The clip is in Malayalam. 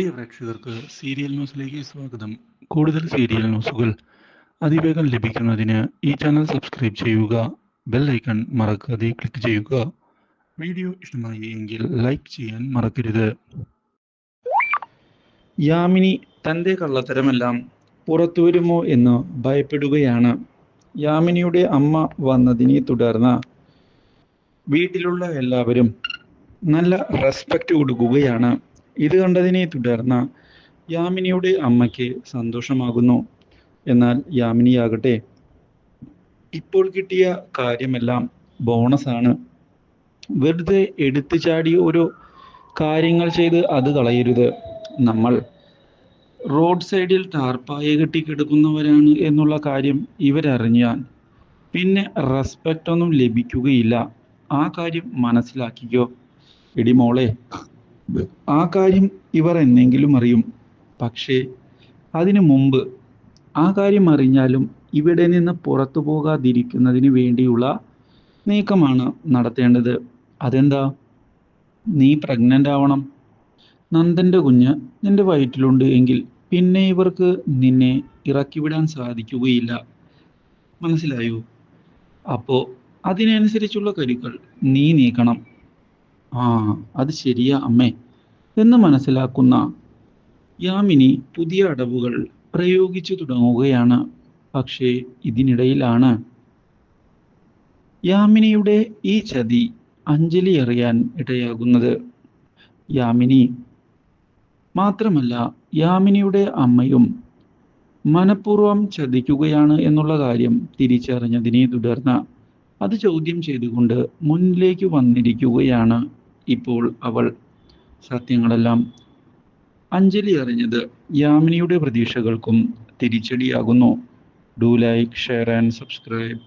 പ്രിയ പ്രേക്ഷകർക്ക് സീരിയൽ ന്യൂസിലേക്ക് സ്വാഗതം. കൂടുതൽ സീരിയൽ ന്യൂസുകൾ അതിവേഗം ലഭിക്കുന്നതിന് ഈ ചാനൽ സബ്സ്ക്രൈബ് ചെയ്യുക ബെൽ ഐക്കൺ മറക്കാതെ ക്ലിക്ക് ചെയ്യുക. വീഡിയോ ഇഷ്ടമായി എങ്കിൽ ലൈക്ക് ചെയ്യാൻ മറക്കരുത്. യാമിനി തന്റെ കള്ളത്തരമെല്ലാം പുറത്തു വരുമോ എന്ന് ഭയപ്പെടുകയാണ്. യാമിനിയുടെ അമ്മ വന്നതിനെ തുടർന്ന് വീട്ടിലുള്ള എല്ലാവരും നല്ല റെസ്പെക്റ്റ് കൊടുക്കുകയാണ് ഇത് കണ്ടതിനെ തുടർന്ന് യാമിനിയുടെ അമ്മയ്ക്ക് സന്തോഷമാകുന്നു. എന്നാൽ യാമിനിയാകട്ടെ ഇപ്പോൾ കിട്ടിയ കാര്യമെല്ലാം ബോണസാണ്. വെറുതെ എടുത്തു ചാടി ഓരോ കാര്യങ്ങൾ ചെയ്ത് അത് കളയരുത്. നമ്മൾ റോഡ് സൈഡിൽ ടാർപ്പായ കെട്ടി കിടക്കുന്നവരാണ് എന്നുള്ള കാര്യം ഇവരറിഞ്ഞാൽ പിന്നെ റെസ്പെക്റ്റ് ഒന്നും ലഭിക്കുകയില്ല. ആ കാര്യം മനസ്സിലാക്കിക്കോ. എടി മോളെ ആ കാര്യം ഇവർ എന്നെങ്കിലും അറിയും. പക്ഷേ അതിനു മുമ്പ് ആ കാര്യം അറിഞ്ഞാലും ഇവിടെ നിന്ന് പുറത്തു പോകാതിരിക്കുന്നതിന് വേണ്ടിയുള്ള നീക്കമാണ് നടത്തേണ്ടത്. അതെന്താ? നീ പ്രഗ്നന്റ് ആവണം. നന്ദന്റെ കുഞ്ഞ് നിന്റെ വയറ്റിലുണ്ട് എങ്കിൽ പിന്നെ ഇവർക്ക് നിന്നെ ഇറക്കിവിടാൻ സാധിക്കുകയില്ല. മനസ്സിലായോ? അപ്പോ അതിനനുസരിച്ചുള്ള കരുക്കൾ നീ നീക്കണം. ആ അത് ശരിയാ അമ്മേ. എന്ന് മനസ്സിലാക്കുന്ന യാമിനി പുതിയ അടവുകൾ പ്രയോഗിച്ചു തുടങ്ങുകയാണ്. പക്ഷേ ഇതിനിടയിലാണ്. യാമിനിയുടെ ഈ ചതി അഞ്ജലി അറിയാൻ ഇടയാകുന്നത്. യാമിനി മാത്രമല്ല യാമിനിയുടെ അമ്മയും മനഃപൂർവം ചതിക്കുകയാണ് എന്നുള്ള കാര്യം തിരിച്ചറിഞ്ഞതിനെ തുടർന്ന് അത് ചോദ്യം ചെയ്തുകൊണ്ട് മുന്നിലേക്ക് വന്നിരിക്കുകയാണ്. ഇപ്പോൾ അവൾ സത്യങ്ങളെല്ലാം അഞ്ജലി അറിഞ്ഞത് യാമിനിയുടെ പ്രതീക്ഷകൾക്കും തിരിച്ചടിയാകുന്നു. Do like share and subscribe